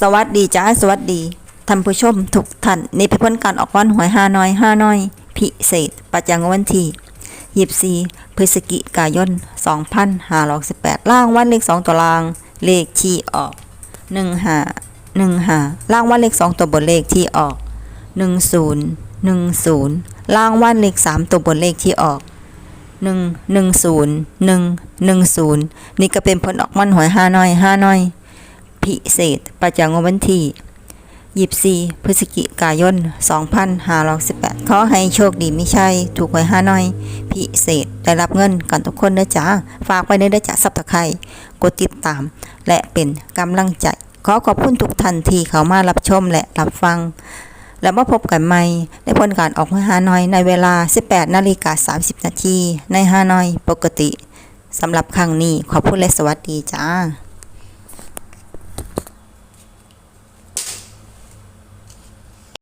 สวัสดีจ้าสวัสดีท่านผู้ชมทุกท่านนี่เป็นการออกวันหวยห้าน้อยห้าน้อย พิเศษ ประจำวันที่ยีบสี่พฤศจิกายนสองพันห้าร้อยสิบแปดล่างวันเลขสองตัวล่าง เลขที่ออกหนึ่งห้าหนึ่งห้าล่างวันเลขสองตัวบนเลขที่ออกหนึ่งศูนย์หนึ่งศูนย์ล่างวันเลขสามตัวบนเลขที่ออกหนึ่งหนึ่งศูนย์หนึ่งหนึ่งศูนย์นี่ก็เป็นผลออกวันหวยห้าน้อยห้าน้อย พิเศษ ประจำวันที่ 24 พฤศจิกายน 2518ขอให้โชคดีไม่ใช่ ถูกหวยห้าน้อย พิเศษได้รับเงินกันทุกคนเด้อจ้าฝากไว้ในด้จ้าซับตะไคร่กดติดตาม และเป็นกำลังใจ ขอขอบคุณทุกท่านที่เข้ามารับชมและรับฟัง แล้วมาพบกันใหม่ในผลการออกหวยฮาน้อยในเวลา 18นาฬิกา30นาทีในฮาน้อยปกติสำหรับครั้งนี้ขอบคุณและสวัสดีจ้า